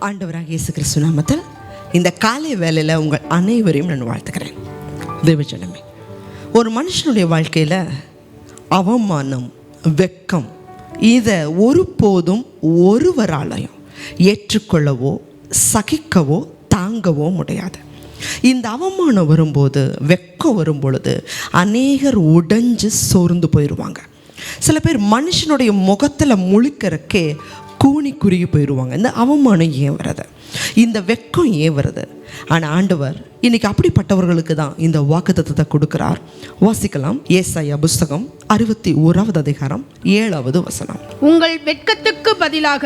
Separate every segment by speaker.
Speaker 1: ஆண்டவராக இயேசு கிறிஸ்து நாமத்தில் இந்த காலை வேலையில் உங்கள் அனைவரையும் நான் வாழ்த்துக்கிறேன். தேவஜனமே ஒரு மனுஷனுடைய வாழ்க்கையில் அவமானம் வெக்கம் இதை ஒருபோதும் ஒருவராலையும் ஏற்றுக்கொள்ளவோ சகிக்கவோ தாங்கவோ முடியாது. இந்த அவமானம் வரும்போது வெக்கம் வரும் பொழுது அநேகர் உடைஞ்சு சோர்ந்து போயிடுவாங்க சில பேர் மனுஷனுடைய முகத்தில் முழிக்கிறக்கே கூனி குறுகி போயிடுவாங்க இந்த அவமானம் ஏன் வருது இந்த வெக்கம் ஏன் வருது ஆனால் ஆண்டவர் இன்னைக்கு அப்படிப்பட்டவர்களுக்கு தான் இந்த வாக்குத்தத்தத்தை கொடுக்கிறார். வாசிக்கலாம். ஏசாயா புஸ்தகம் அறுபத்தி ஓராவது அதிகாரம் ஏழாவது வசனம்.
Speaker 2: உங்கள் வெட்கத்துக்கு பதிலாக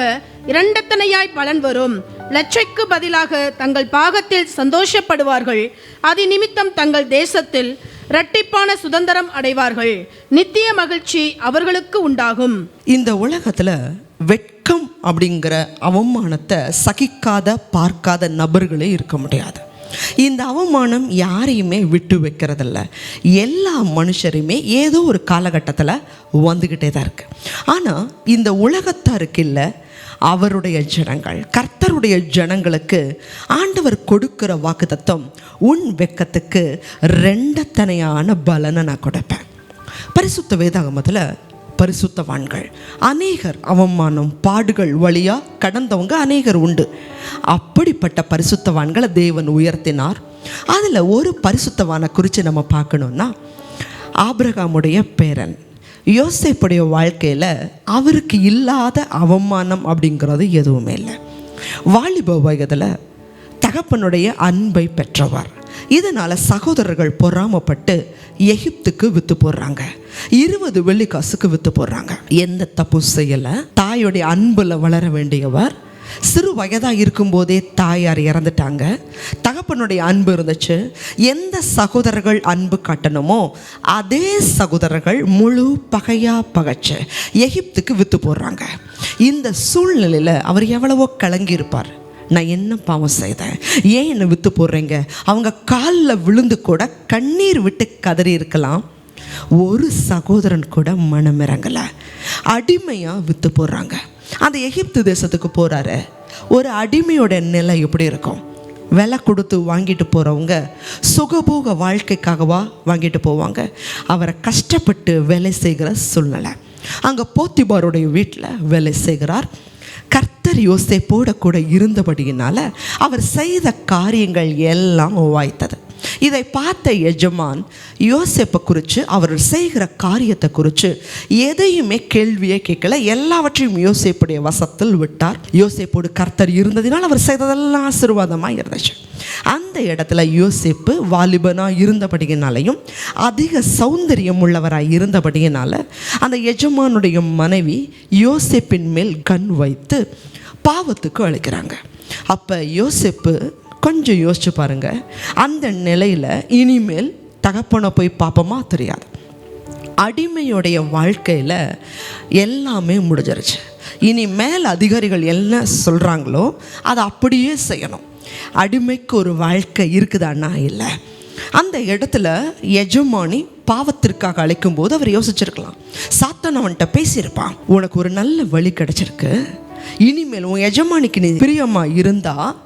Speaker 2: இரண்டத்தனையாய் பலன் வரும். லட்சைக்கு பதிலாக தங்கள் பாகத்தில் சந்தோஷப்படுவார்கள். அது நிமித்தம் தங்கள் தேசத்தில் இரட்டிப்பான சுதந்திரம் அடைவார்கள். நித்திய மகிழ்ச்சி அவர்களுக்கு உண்டாகும்.
Speaker 1: இந்த உலகத்தில் வெட்கம் அப்படிங்கிற அவமானத்தை சகிக்காத பார்க்காத நபர்களே இருக்க முடியாது. இந்த அவமானம் யாரையுமே விட்டு வைக்கிறதில்ல. எல்லா மனுஷரையுமே ஏதோ ஒரு காலகட்டத்தில் வந்துக்கிட்டே தான் இருக்குது ஆனால் இந்த உலகத்தாருக்கு இல்லை அவருடைய ஜனங்கள் கர்த்தருடைய ஜனங்களுக்கு ஆண்டவர் கொடுக்கிற வாக்குதத்தம் உன் வெக்கத்துக்கு ரெண்டத்தனையான பலனை நான் கொடுப்பேன். பரிசுத்த வேதாகமத்தில் பரிசுத்தவான்கள். அநேகர் அவமானம் பாடுகள் வழியாக கடந்தவங்க அநேகர் உண்டு. அப்படிப்பட்ட பரிசுத்தவான்களை தேவன் உயர்த்தினார். அதில் ஒரு பரிசுத்தவானை குறித்து நம்ம பார்க்கணுன்னா ஆபிரகாமுடைய பேரன். யோசிப்புடைய வாழ்க்கையில் அவருக்கு இல்லாத அவமானம் அப்படிங்கிறது எதுவுமே இல்லை. வாலிப வயதில் தகப்பனுடைய அன்பை பெற்றவர். இதனால் சகோதரர்கள் பொறாமப்பட்டு எகிப்துக்கு விற்று போடுறாங்க. இருபது வெள்ளி காசுக்கு வித்து போடுறாங்க. எந்த தப்பு செய்யலை. தாயுடைய அன்பில் வளர வேண்டியவர். சிறு வயதாக இருக்கும்போதே தாயார் இறந்துட்டாங்க. தகப்பனுடைய அன்பு இருந்துச்சு. எந்த சகோதரர்கள் அன்பு காட்டணுமோ அதே சகோதரர்கள் முழு பகையா பகைச்சு எகிப்துக்கு வித்து போடுறாங்க. இந்த சூழ்நிலையில் அவர் எவ்வளவோ கலங்கியிருப்பார். நான் என்ன பாவம் செய்தேன்? ஏன் என்னை வித்து போடுறீங்க? அவங்க காலில் விழுந்து கூட கண்ணீர் விட்டு கதறி இருக்கலாம். ஒரு சகோதரன் கூட மனமிறங்கலை அடிமையாக விற்று போடுறாங்க. அந்த எகிப்து தேசத்துக்கு போகிறாரு ஒரு அடிமையோட நிலை எப்படி இருக்கும்? விலை கொடுத்து வாங்கிட்டு போகிறவங்க சுகபோக வாழ்க்கைக்காகவா வாங்கிட்டு போவாங்க. அவரை கஷ்டப்பட்டு வேலை செய்கிற சூழ்நிலை. அங்கே போத்திபாருடைய வீட்டில் வேலை செய்கிறார். கர்த்தர் யோசை போடக்கூட இருந்தபடியினால அவர் செய்த காரியங்கள் எல்லாம் வாய்த்தது. இதை பார்த்த எஜமான் யோசிப்பை குறித்து அவர் செய்கிற காரியத்தை குறித்து எதையுமே கேள்வியே கேட்கல. எல்லாவற்றையும் யோசிப்புடைய வசத்தில் விட்டார். யோசேப்போடு கர்த்தர் இருந்ததினால் அவர் செய்ததெல்லாம் ஆசீர்வாதமாக இருந்துச்சு. அந்த இடத்துல யோசிப்பு வாலிபனாக இருந்தபடியினாலையும் அதிக சௌந்தரியம் உள்ளவராக இருந்தபடியினால அந்த எஜமானுடைய மனைவி யோசிப்பின் மேல் கண் வைத்து பாவத்துக்கு அழைக்கிறாங்க அப்போ யோசிப்பு கொஞ்சம் யோசிச்சு பாருங்க. அந்த நிலையில் இனிமேல் தகப்பனை போய் பார்ப்போமா தெரியாது. அடிமையுடைய வாழ்க்கையில் எல்லாமே முடிஞ்சிருச்சு. இனி மேல் அதிகாரிகள் என்ன சொல்கிறாங்களோ அதை அப்படியே செய்யணும். அடிமைக்கு ஒரு வாழ்க்கை இருக்குதான்னா? இல்லை. அந்த இடத்துல எஜமானி பாவத்திற்காக அழைக்கும் போது அவர் யோசிச்சிருக்கலாம். சாத்தன் அவன்கிட்ட பேசியிருப்பான். உனக்கு ஒரு நல்ல வழி கிடைச்சிருக்கு. இனிமேல் உன் எஜமானிக்கு நீ பிரியமாக இருந்தால்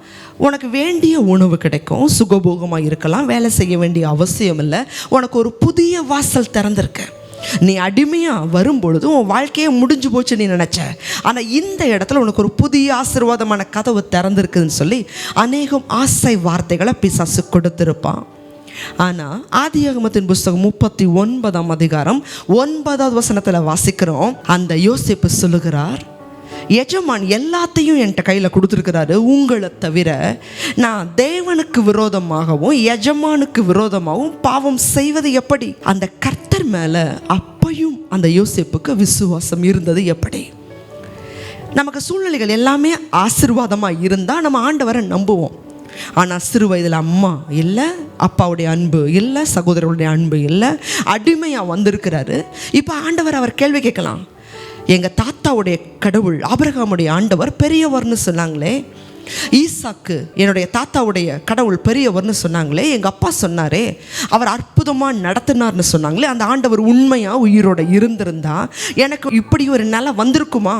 Speaker 1: உனக்கு வேண்டிய உணவு கிடைக்கும் சுகபோகமாக இருக்கலாம் வேலை செய்ய வேண்டிய அவசியம் இல்லை. உனக்கு ஒரு புதிய வாசல் திறந்திருக்கு. நீ அடிமையாக வரும்பொழுது உன் வாழ்க்கையே முடிஞ்சு போச்சு நீ நினச்ச. ஆனால் இந்த இடத்துல உனக்கு ஒரு புதிய ஆசீர்வாதமான கதவு திறந்திருக்குதுன்னு சொல்லி அநேகம் ஆசை வார்த்தைகளை பிசாசு கொடுத்துருப்பான். ஆனால் ஆதியாகமத்தின் புஸ்தகம் முப்பத்தி ஒன்பதாம் அதிகாரம் ஒன்பதாவது வசனத்தில் வாசிக்கிறோம். அந்த யோசிப்பு சொல்லுகிறார் எஜமான் எல்லாத்தையும் என்கிட்ட கையில் கொடுத்துருக்கிறாரு. உங்களை தவிர நான் தேவனுக்கு விரோதமாகவும் எஜமானுக்கு விரோதமாகவும் பாவம் செய்வது எப்படி? அந்த கர்த்தர் மேலே அப்பையும் அந்த யோசிப்புக்கு விசுவாசம் இருந்தது எப்படி? நமக்கு சூழ்நிலைகள் எல்லாமே ஆசீர்வாதமாக இருந்தால் நம்ம ஆண்டவரை நம்புவோம். ஆனால் சிறு வயதில் அம்மா இல்லை அப்பாவுடைய அன்பு இல்லை சகோதரருடைய அன்பு இல்லை அடிமையாக வந்திருக்கிறாரு. இப்போ ஆண்டவர் அவர் கேள்வி கேட்கலாம். எங்கள் தாத்தாவுடைய கடவுள் ஆபிரகாமுடைய ஆண்டவர் பெரியவர்னு சொன்னாங்களே. ஈசாக்கு என்னுடைய தாத்தாவுடைய கடவுள் பெரியவர்னு சொன்னாங்களே. எங்கள் அப்பா சொன்னாரே அவர் அற்புதமாக நடத்தினார்னு சொன்னாங்களே. அந்த ஆண்டவர் உண்மையாக உயிரோட இருந்திருந்தா எனக்கு இப்படி ஒரு நிலை வந்திருக்குமா?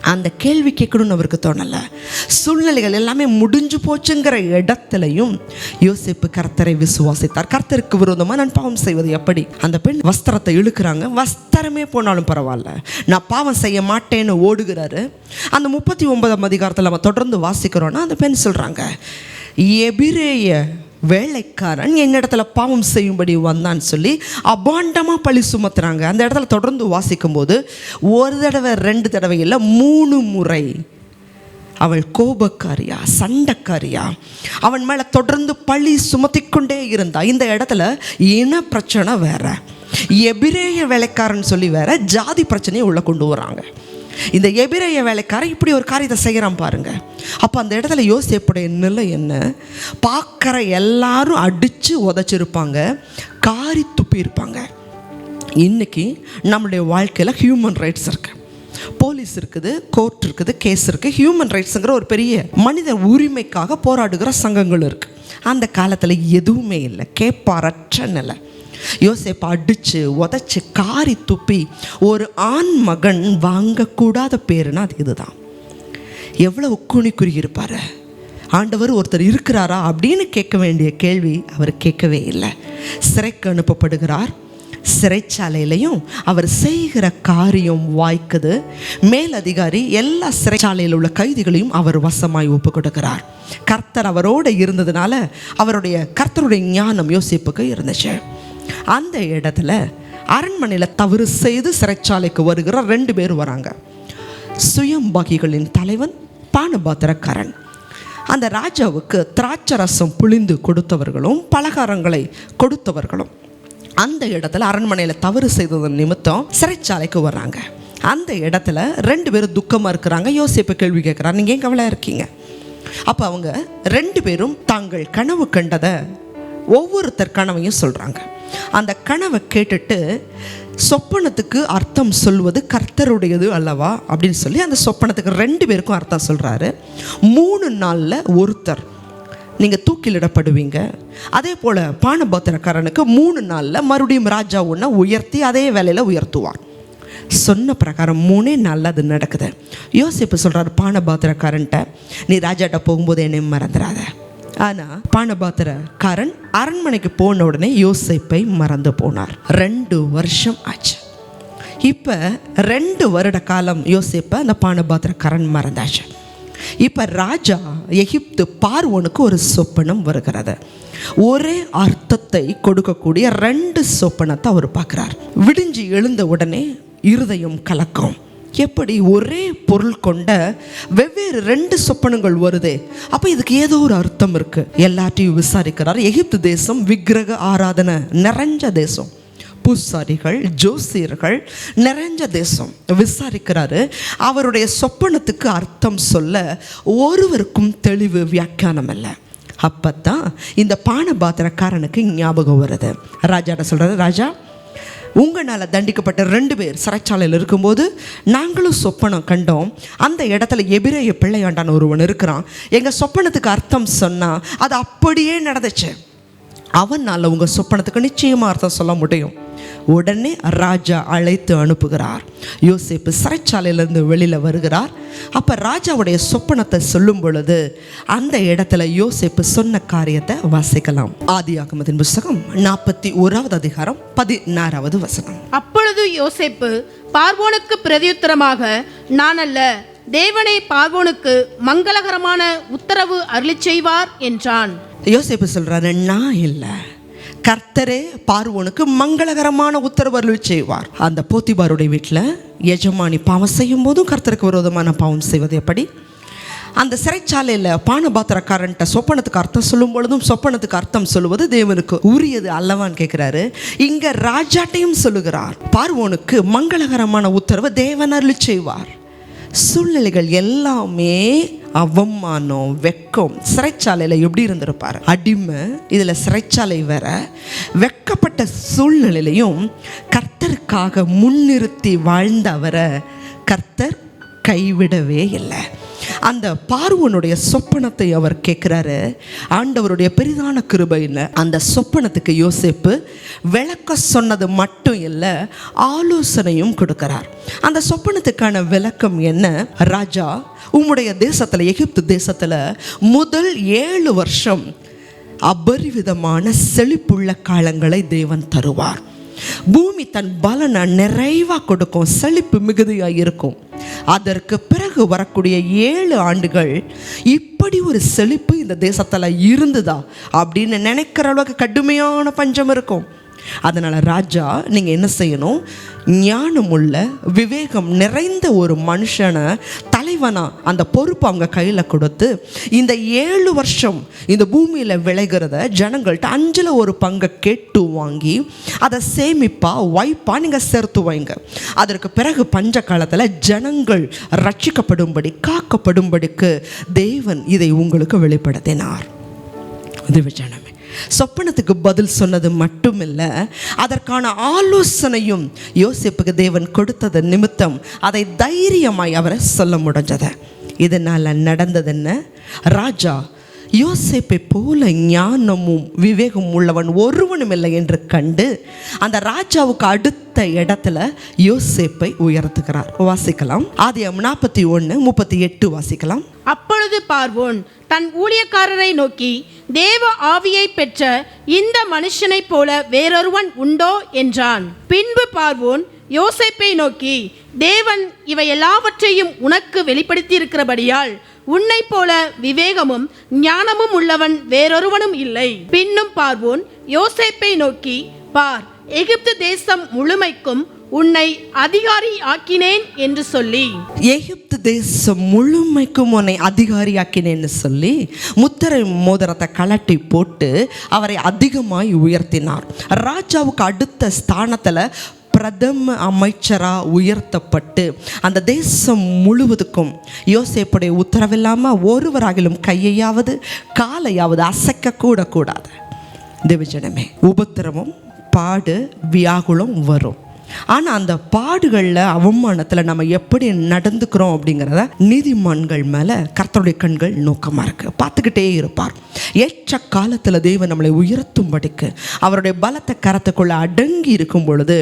Speaker 1: அந்த கேள்வி கேட்கணும்னு அவருக்கு தோணலை. சூழ்நிலைகள் எல்லாமே முடிஞ்சு போச்சுங்கிற இடத்துலையும் யோசிப்பு கர்த்தரை விசுவாசித்தார். கர்த்தருக்கு விரோதமாக நான் பாவம் செய்வது எப்படி? அந்த பெண் வஸ்திரத்தை இழுக்கிறாங்க. வஸ்திரமே போனாலும் பரவாயில்ல. நான் பாவம் செய்ய மாட்டேன்னு ஓடுகிறாரு. அந்த முப்பத்தி ஒன்பதாம் அதிகாரத்தில் நம்ம தொடர்ந்து வாசிக்கிறோன்னா அந்த பெண் சொல்கிறாங்க எபிரேய வேலைக்காரன் என்னிடத்துல பாவம் செய்யும்படி வந்தான்னு சொல்லி அபாண்டமாக பழி சுமத்துறாங்க. அந்த இடத்துல தொடர்ந்து வாசிக்கும்போது ஒரு தடவை ரெண்டு தடவை இல்லை மூணு முறை அவள் கோபக்காரியா சண்டைக்காரியா அவன் மேலே தொடர்ந்து பழி சுமத்திக்கொண்டே இருந்தா. இந்த இடத்துல இன பிரச்சனை வேற எபிரேய வேலைக்காரன் சொல்லி வேற ஜாதி பிரச்சனையை உள்ளே கொண்டு வராங்க. இந்த எபிரைய வேலைக்காரன் இப்படி ஒரு காரியத்தை செய்கிறான் பாருங்க. அப்போ அந்த இடத்துல யோசிப்புடைய நிலை என்ன? பார்க்குற எல்லாரும் அடித்து உதச்சிருப்பாங்க காரி துப்பி இருப்பாங்க. இன்னைக்கு நம்மளுடைய வாழ்க்கையில் ஹியூமன் ரைட்ஸ் இருக்குது போலீஸ் இருக்குது கோர்ட் இருக்குது கேஸ் இருக்குது ஹியூமன் ரைட்ஸுங்கிற ஒரு பெரிய மனித உரிமைக்காக போராடுகிற சங்கங்கள் இருக்குது அந்த காலத்தில் எதுவுமே இல்லை. கேட்பாரற்ற நிலை. யோசேப்பை அடித்து உதச்சி காரி துப்பி ஒரு ஆண் மகன் வாங்கக்கூடாத பேருனா அது இதுதான். எவ்வளவு கூணி இருப்பார்? ஆண்டவர் ஒருத்தர் இருக்கிறாரா அப்படின்னு கேட்க வேண்டிய கேள்வி அவர் கேட்கவே இல்லை. சிறைக்கு அனுப்பப்படுகிறார். சிறைச்சாலையிலையும் அவர் செய்கிற காரியம் வாய்க்குது. மேலதிகாரி எல்லா சிறைச்சாலையில் உள்ள கைதிகளையும் அவர் வசமாய் ஒப்பு கொடுக்கிறார் கர்த்தர் அவரோடு இருந்ததுனால அவருடைய கர்த்தருடைய ஞானம் யோசிப்புக்கு இருந்துச்சு. அந்த இடத்துல அரண்மனையில் தவறு செய்து சிறைச்சாலைக்கு வருகிற ரெண்டு பேர் வராங்க. சுயம்பாகிகளின் தலைவன் பானபாத்திரக்காரன். அந்த ராஜாவுக்கு திராட்சை ரசம் புளிந்து கொடுத்தவர்களும் பலகாரங்களை கொடுத்தவர்களும். அந்த இடத்துல அரண்மனையில் தவறு செய்ததன் நிமித்தம் சிறைச்சாலைக்கு வர்றாங்க அந்த இடத்துல ரெண்டு பேரும் துக்கமாக இருக்கிறாங்க. யோசிப்பு கேள்வி கேட்குறாங்க நீங்கள் ஏன் கவலையாக இருக்கீங்க? அப்போ அவங்க ரெண்டு பேரும் தாங்கள் கனவு கண்டதை ஒவ்வொருத்தர் கனவையும் சொல்கிறாங்க அந்த கனவை கேட்டுட்டு சொப்பனத்துக்கு அர்த்தம் சொல்வது கர்த்தருடையது அல்லவா அப்படின்னு சொல்லி அந்த சொப்பனத்துக்கு ரெண்டு பேருக்கும் அர்த்தம் சொல்கிறாரு மூணு நாளில் ஒருத்தர். நீங்கள் தூக்கிலிடப்படுவீங்க. அதே போல் பானபத்திரக்காரனுக்கு மூணு நாளில் மறுபடியும் ராஜா ஒன்றை உயர்த்தி அதே வேலையில் உயர்த்துவான் சொன்ன பிரகாரம் மூணே நாளில் அது நடக்குது. யோசிப்பு சொல்கிறார் பானபாத்திரக்காரன்ட்ட நீ ராஜாட்ட போகும்போது என்னையும் மறந்துடாத ஆனால் கரண் அரண்மனைக்கு போன உடனே யோசிப்பை மறந்து போனார். ரெண்டு வருஷம் ஆச்சு. இப்போ ரெண்டு வருட காலம் யோசிப்பை அந்த பானபாத்திரக்காரன் மறந்தாச்சு. இப்போ ராஜா எகிப்து பார்வோனுக்கு ஒரு சொப்பனம் வருகிறது. ஒரே அர்த்தத்தை கொடுக்கக்கூடிய ரெண்டு சொப்பனத்தை அவர் பார்க்குறார். விடிஞ்சு எழுந்த உடனே இருதயம் கலக்கம். எப்படி ஒரே பொருள் கொண்ட வெவ்வேறு ரெண்டு சொப்பனங்கள் வருதே? அப்போ இதுக்கு ஏதோ ஒரு அர்த்தம் இருக்கு. எல்லாத்தையும் விசாரிக்கிறார். எகிப்து தேசம் விக்கிரக ஆராதனை நிறைஞ்ச தேசம். பூசாரிகள் ஜோசியர்கள் நிறைஞ்ச தேசம். விசாரிக்கிறாரு. அவருடைய சொப்பனத்துக்கு அர்த்தம் சொல்ல ஒருவருக்கும் தெளிவு வியாக்கியானம் இல்லை. தான் இந்த பானபாத்திரக்காரனுக்கு ஞாபகம் வருது. ராஜாட்ட சொல்கிறாரு ராஜா உங்களால் தண்டிக்கப்பட்ட ரெண்டு பேர் சிறைச்சாலையில் இருக்கும்போது நாங்களும் சொப்பனம் கண்டோம். அந்த இடத்துல எபிரேய பிள்ளையாண்டான ஒருவன் இருக்கிறான். எங்கள் சொப்பனத்துக்கு அர்த்தம் சொன்னால் அது அப்படியே நடந்துச்சு. அவனால் உங்கள் சொப்பனத்துக்கு நிச்சயமாக அர்த்தம் சொல்ல முடியும். உடனே ராஜா அழைத்து அனுப்புகிறார். யோசேப்பு சிறைச்சாலையிலேருந்து வெளியில் வருகிறார். அப்போ ராஜாவுடைய சொப்பனத்தை சொல்லும் பொழுது அந்த இடத்துல யோசேப்பு சொன்ன காரியத்தை வாசிக்கலாம். ஆதி ஆகமத்தின் புஸ்தகம் நாற்பத்தி ஓராவது அதிகாரம் பதினாறாவது வசனம்.
Speaker 2: அப்பொழுது யோசேப்பு பார்வோனுக்கு பிரதியுத்தரமாக நான் அல்ல தேவனே பார்வோனுக்கு மங்களகரமான உத்தரவு அருளிச் செய்வார் என்றான்.
Speaker 1: யோசேப்பு சொல்றாரு நான் இல்லை. கர்த்தரே பார்வோனுக்கு மங்களகரமான உத்தரவு அருள் செய்வார். அந்த போத்திபாருடைய வீட்டில் எஜமானி பாவம் செய்யும் போதும் கர்த்தருக்கு விரோதமான பாவம் செய்வது எப்படி? அந்த சிறைச்சாலையில் பானபாத்திரக்காரன்ட்ட சொப்பனத்துக்கு அர்த்தம் சொல்லும் பொழுதும் சொப்பனத்துக்கு அர்த்தம் சொல்லுவது தேவனுக்கு உரியது அல்லவான்னு கேட்குறாரு இங்கே ராஜாட்டையும் சொல்லுகிறார். பார்வோனுக்கு மங்களகரமான உத்தரவு தேவன் அருள் செய்வார். சூழ்நிலைகள் எல்லாமே அவமானம் வெக்கம் சிறைச்சாலையில் எப்படி இருந்திருப்பார்? அடிமை இதில் சிறைச்சாலை வேற. வெக்கப்பட்ட சூழ்நிலையிலையும் கர்த்தருக்காக முன்னிறுத்தி வாழ்ந்த அவரை கர்த்தர் கைவிடவே இல்லை. அந்த பார்வனுடைய சொப்பனத்தை அவர் கேட்குறாரு. ஆண்டவருடைய பெரிதான கிருபையில் அந்த சொப்பனத்துக்கு யோசிப்பு விளக்க சொன்னது மட்டும் இல்லை ஆலோசனையும் கொடுக்கிறார். அந்த சொப்பனத்துக்கான விளக்கம் என்ன? ராஜா உம்முடைய தேசத்தில் எகிப்து தேசத்தில் முதல் ஏழு வருஷம் அபரிவிதமான செழிப்புள்ள காலங்களை தேவன் தருவார். பூமி தன் பலனை நிறைவாக கொடுக்கும் செழிப்பு மிகுதியாக இருக்கும். அதற்கு பிறகு வரக்கூடிய ஏழு ஆண்டுகள் இப்படி ஒரு செழிப்பு இந்த தேசத்தில் இருந்ததா அப்படின்னு நினைக்கிற அளவுக்கு கடுமையான பஞ்சம் இருக்கும். அதனால் ராஜா நீங்கள் என்ன செய்யணும்? ஞானமுள்ள விவேகம் நிறைந்த ஒரு மனுஷனை தலைவனாக அந்த பொறுப்பு அவங்க கையில் கொடுத்து இந்த ஏழு வருஷம் இந்த பூமியில் விளைகிறத ஜனங்கள்ட்ட அஞ்சில் ஒரு பங்கை கேட்டு வாங்கி அதை சேமிப்பா வைப்பா நீங்கள் சேர்த்து வைங்க. அதற்கு பிறகு பஞ்ச காலத்தில் ஜனங்கள் ரட்சிக்கப்படும்படி காக்கப்படும்படிக்கு தேவன் இதை உங்களுக்கு வெளிப்படுத்தினார். இது ஜனமே. சொப்பனத்துக்கு பதில் சொன்னது மட்டுமில்லை. அதற்கான ஆலோசனையும் யோசிப்புக்கு தேவன் கொடுத்தது நிமித்தம் அதை தைரியமாய் அவரை சொல்ல முடிஞ்சதை. இதனால் நடந்தது என்ன? ராஜா யோசிப்பை போல ஞானமும் விவேகமும் உள்ளவன் ஒருவனும் இல்லை என்று கண்டு அந்த ராஜாவுக்கு அடுத்த இடத்துல யோசேப்பை உயர்த்துகிறார். வாசிக்கலாம். ஆதியம் நாற்பத்தி ஒன்று முப்பத்தி எட்டு வாசிக்கலாம்.
Speaker 2: அப்பொழுது பார்வோன் தன் ஊழியக்காரரை நோக்கி தேவ ஆவியை பெற்ற இந்த மனுஷனைப் போல வேறொருவன் உண்டோ? என்றான். பின்பு பார்வோன் யோசேப்பை நோக்கி தேவன் இவை எல்லாவற்றையும் உனக்கு வெளிப்படுத்தி இருக்கிறபடியால் உன்னைப் போல விவேகமும் ஞானமும் உள்ளவன் வேறொருவனும் இல்லை. பின்னும் பார்வோன் யோசேப்பை நோக்கி பார் எகிப்து தேசம் முழுமைக்கும் உன்னை அதிகாரி ஆக்கினேன் என்று சொல்லி.
Speaker 1: எகிப்து தேசம் முழுமைக்கும் உன்னை அதிகாரியாக்கினேன்னு சொல்லி முத்திரை மோதிரத்தை கலட்டி போட்டு அவரை அதிகமாய் உயர்த்தினார். ராஜாவுக்கு அடுத்த ஸ்தானத்தில் பிரதம அமைச்சராக உயர்த்தப்பட்டு அந்த தேசம் முழுவதுக்கும் யோசேப்புடைய உத்தரவில்லாமல் ஒருவராகிலும் கையையாவது காலையாவது அசைக்க கூட கூடாது. தேவஜனமே உபத்திரமும் பாடு வியாகுலம் வரும். ஆனால் அந்த பாடுகளில் அவமானத்தில் நம்ம எப்படி நடந்துக்கிறோம் அப்படிங்கிறத நீதிமான்கள் மேலே கர்த்தருடைய கண்கள் நோக்கமாக இருக்குது பார்த்துக்கிட்டே இருப்பார். ஏற்ற காலத்தில் தெய்வம் நம்மளை உயர்த்தும்படிக்கு அவருடைய பலத்தை கரத்துக்குள்ளே அடங்கி இருக்கும் பொழுது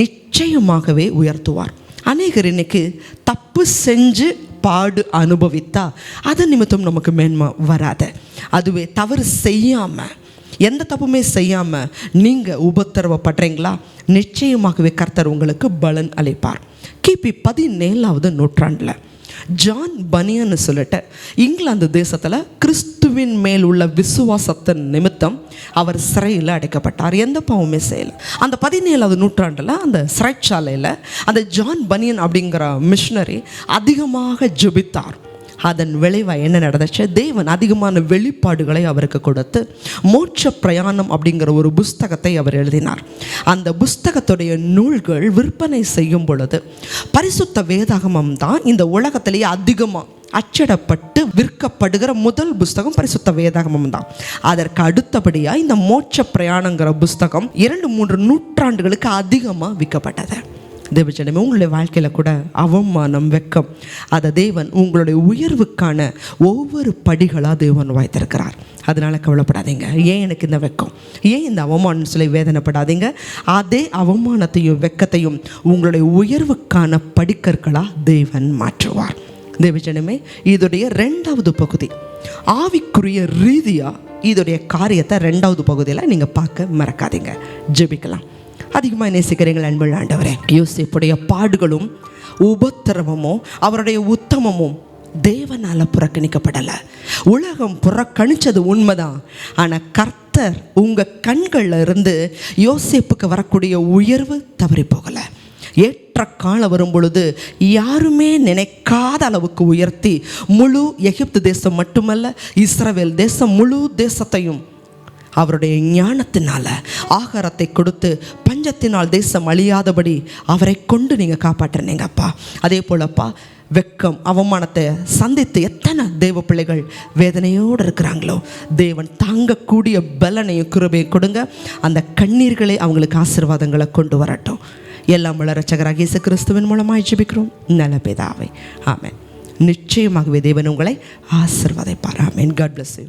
Speaker 1: நிச்சயமாகவே உயர்த்துவார். அநேகர் இன்னைக்கு தப்பு செஞ்சு பாடு அனுபவித்தா அது நிமித்தம் நமக்கு மேன்மை வராது. அதுவே தவறு செய்யாமல் எந்த தப்புமே செய்யாமல் நீங்கள் உபத்திரவப்படுறீங்களா? நிச்சயமாகவே கர்த்தர் உங்களுக்கு பலன் அளிப்பார். கிபி பதினேழாவது நூற்றாண்டில் ஜான் பனியன்னு சொல்லிட்டு இங்கிலாந்து தேசத்தில் கிறிஸ்துவின் மேல் உள்ள விசுவாசத்தின் நிமித்தம் அவர் சிறையில் அடைக்கப்பட்டார். எந்த பாவமே செய்யலை. அந்த பதினேழாவது நூற்றாண்டில் அந்த சிறைச்சாலையில் அந்த ஜான் பனியன் அப்படிங்கிற மிஷினரி அதிகமாக ஜெபித்தார். அதன் விளைவாக என்ன நடந்துச்சு? தேவன் அதிகமான வெளிப்பாடுகளை அவருக்கு கொடுத்து மோட்ச பிரயாணம் அப்படிங்கிற ஒரு புஸ்தகத்தை அவர் எழுதினார். அந்த புஸ்தகத்துடைய நூல்கள் விற்பனை செய்யும் பொழுது பரிசுத்த வேதாகமம் தான் இந்த உலகத்திலேயே அதிகமாக அச்சிடப்பட்டு விற்கப்படுகிற முதல் புஸ்தகம் பரிசுத்த வேதாகமம் தான். அதற்கு அடுத்தபடியாக இந்த மோட்ச பிரயாணங்கிற புஸ்தகம் இரண்டு மூன்று நூற்றாண்டுகளுக்கு அதிகமாக விற்கப்பட்டது. தேவஜனமே உங்களுடைய வாழ்க்கையில் கூட அவமானம் வெக்கம். அதை தேவன் உங்களுடைய உயர்வுக்கான ஒவ்வொரு படிகளாக தேவன் வாய்த்திருக்கிறார். அதனால் கவலைப்படாதீங்க. ஏன் எனக்கு இந்த வெக்கம்? ஏன் இந்த அவமானம் சொல்லி வேதனைப்படாதீங்க? அதே அவமானத்தையும் வெக்கத்தையும் உங்களுடைய உயர்வுக்கான படிக்கற்களாக தேவன் மாற்றுவார். தேவஜனமே இதோடைய ரெண்டாவது பகுதி. ஆவிக்குரிய ரீதியாக இதோடைய காரியத்தை ரெண்டாவது பகுதியில் நீங்கள் பார்க்க மறக்காதீங்க. ஜெபிக்கலாம். அதிகமாக நேசிக்கிறீங்கள் அன்புள்ள ஆண்டவரே. யோசிப்புடைய பாடுகளும் உபத்திரவமும் அவருடைய உத்தமமும் தேவனால் புறக்கணிக்கப்படலை. உலகம் புறக்கணித்தது உண்மைதான். ஆனால் கர்த்தர் உங்கள் கண்களில் இருந்து யோசிப்புக்கு வரக்கூடிய உயர்வு தவறி போகலை. ஏற்ற காலம் வரும் பொழுது யாருமே நினைக்காத அளவுக்கு உயர்த்தி முழு எகிப்து தேசம் மட்டுமல்ல இஸ்ரவேல் தேசம் முழு தேசத்தையும் அவருடைய ஞானத்தினால ஆகாரத்தை கொடுத்து பஞ்சத்தினால் தேசம் அழியாதபடி அவரை கொண்டு நீங்கள் காப்பாற்றுனீங்கப்பா அதே போலப்பா வெக்கம் அவமானத்தை சந்தித்து எத்தனை தேவ பிள்ளைகள் வேதனையோடு இருக்கிறாங்களோ தேவன் தாங்கக்கூடிய பலனையும் கிருபையும் கொடுங்க. அந்த கண்ணீர்களே அவங்களுக்கு ஆசீர்வாதங்களை கொண்டு வரட்டும். எல்லாம் வள ரச்சகராக இயேசு கிறிஸ்துவின் மூலமாக ஜெபிக்கிறோம். நல்ல பிதாவை. ஆமென். நிச்சயமாகவே தேவன் உங்களை ஆசிர்வதைப்பார். ஆமேன். God bless you